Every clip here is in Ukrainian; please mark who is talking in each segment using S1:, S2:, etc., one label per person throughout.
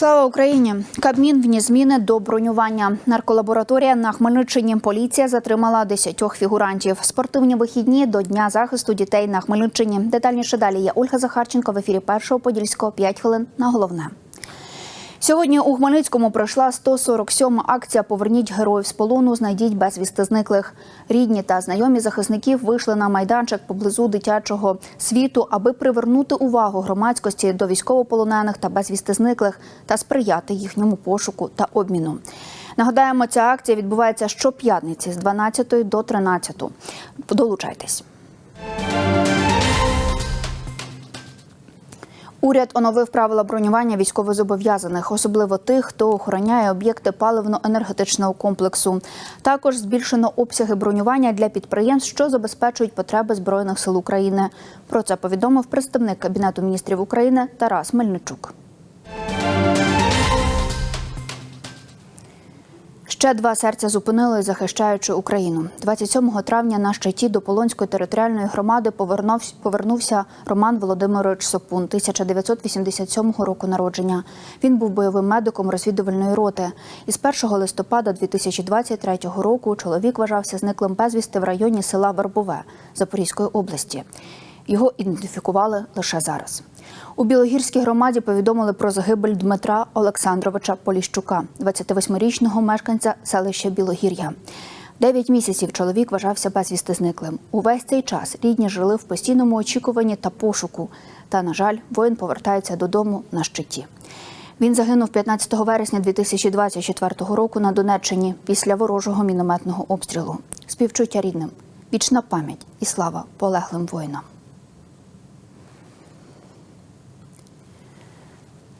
S1: Слава Україні! Кабмін вніс зміни до бронювання. Нарколабораторія на Хмельниччині. Поліція затримала 10 фігурантів. Спортивні вихідні до дня захисту дітей на Хмельниччині. Детальніше далі є Ольга Захарченко в ефірі першого подільського 5 хвилин на головне. Сьогодні у Хмельницькому пройшла 147 акція Поверніть героїв з полону, знайдіть безвісти зниклих. Рідні та знайомі захисників вийшли на майданчик поблизу дитячого світу, аби привернути увагу громадськості до військовополонених та безвісти зниклих та сприяти їхньому пошуку та обміну. Нагадаємо, ця акція відбувається щоп'ятниці з 12 до 13. Долучайтесь. Уряд оновив правила бронювання військовозобов'язаних, особливо тих, хто охороняє об'єкти паливно-енергетичного комплексу. Також збільшено обсяги бронювання для підприємств, що забезпечують потреби збройних сил України. Про це повідомив представник кабінету міністрів України Тарас Мельничук. Ще два серця зупинили, захищаючи Україну. 27 травня на щиті до Полонської територіальної громади повернувся, повернувся Роман Володимирович Сопун, 1987 року народження. Він був бойовим медиком розвідувальної роти. Із 1 листопада 2023 року чоловік вважався зниклим безвісти в районі села Вербове Запорізької області. Його ідентифікували лише зараз. У Білогірській громаді повідомили про загибель Дмитра Олександровича Поліщука, 28-річного мешканця селища Білогір'я. Дев'ять місяців чоловік вважався безвісти зниклим. Увесь цей час рідні жили в постійному очікуванні та пошуку. Та, на жаль, воїн повертається додому на щиті. Він загинув 15 вересня 2024 року на Донеччині після ворожого мінометного обстрілу. Співчуття рідним, вічна пам'ять і слава полеглим воїнам.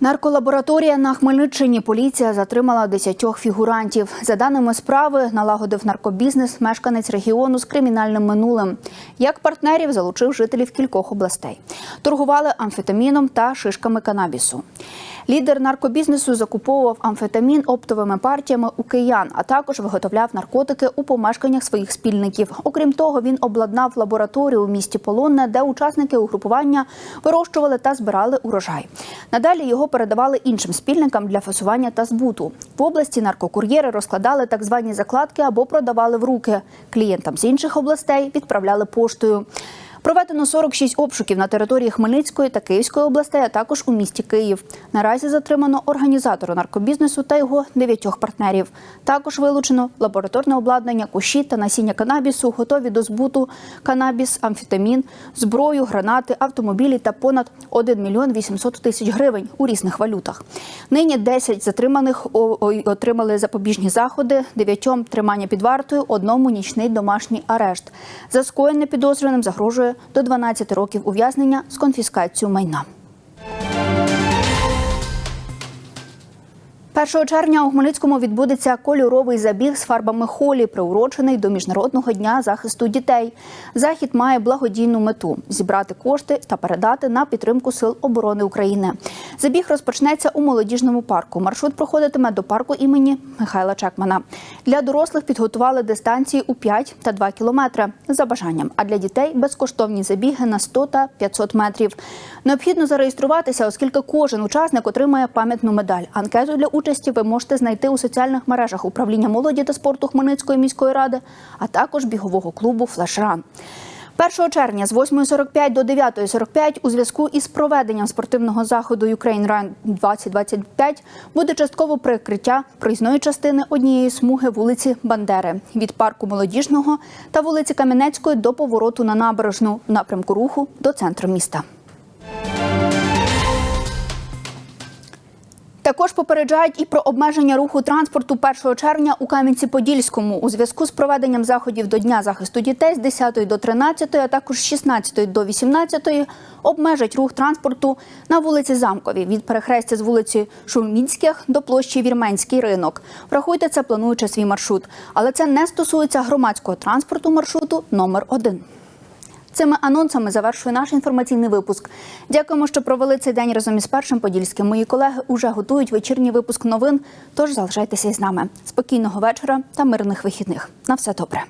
S1: Нарколабораторія на Хмельниччині поліція затримала 10 фігурантів. За даними справи, налагодив наркобізнес мешканець регіону з кримінальним минулим. Як партнерів залучив жителів кількох областей. Торгували амфетаміном та шишками канабісу. Лідер наркобізнесу закуповував амфетамін оптовими партіями у киян, а також виготовляв наркотики у помешканнях своїх спільників. Окрім того, він обладнав лабораторію у місті Полонне, де учасники угрупування вирощували та збирали урожай. Надалі його передавали іншим спільникам для фасування та збуту. В області наркокур'єри розкладали так звані закладки або продавали в руки. Клієнтам з інших областей відправляли поштою. Проведено 46 обшуків на території Хмельницької та Київської областей, а також у місті Київ. Наразі затримано організатора наркобізнесу та його дев'ятьох партнерів. Також вилучено лабораторне обладнання, кущі та насіння канабісу, готові до збуту канабіс, амфетамін, зброю, гранати, автомобілі та понад 1 мільйон 800 тисяч гривень у різних валютах. Нині 10 затриманих отримали запобіжні заходи, дев'ятьом тримання під вартою, одному нічний домашній арешт. За скоєне підозрюваним до 12 років ув'язнення з конфіскацією майна. 1 червня у Хмельницькому відбудеться кольоровий забіг з фарбами холі, приурочений до міжнародного дня захисту дітей. Захід має благодійну мету зібрати кошти та передати на підтримку сил оборони України. Забіг розпочнеться у молодіжному парку. Маршрут проходитиме до парку імені Михайла Чекмана. Для дорослих підготували дистанції у 5 та 2 кілометри за бажанням. А для дітей безкоштовні забіги на 100 та 500 метрів. Необхідно зареєструватися, оскільки кожен учасник отримає пам'ятну медаль. Анкету для участі ви можете знайти у соціальних мережах управління молоді та спорту Хмельницької міської ради, а також бігового клубу Флешран. 1 червня з 8.45 до 9.45 у зв'язку із проведенням спортивного заходу Ukraine Run 2025 буде частково прикриття проїзної частини однієї смуги вулиці Бандери від парку молодіжного та вулиці Кам'янецької до повороту на набережну в напрямку руху до центру міста. Також попереджають і про обмеження руху транспорту 1 червня у Кам'янці-Подільському. У зв'язку з проведенням заходів до Дня захисту дітей з 10 до 13, а також з 16 до 18 обмежать рух транспорту на вулиці Замковій від перехрестя з вулиці Шульмінських до площі Вірменський ринок. Врахуйте це, плануючи свій маршрут, але це не стосується громадського транспорту маршруту номер 1 Цими анонсами завершує наш інформаційний випуск. Дякуємо, що провели цей день разом із першим подільським. Мої колеги уже готують вечірній випуск новин. Тож залишайтеся із нами. Спокійного вечора та мирних вихідних. На все добре.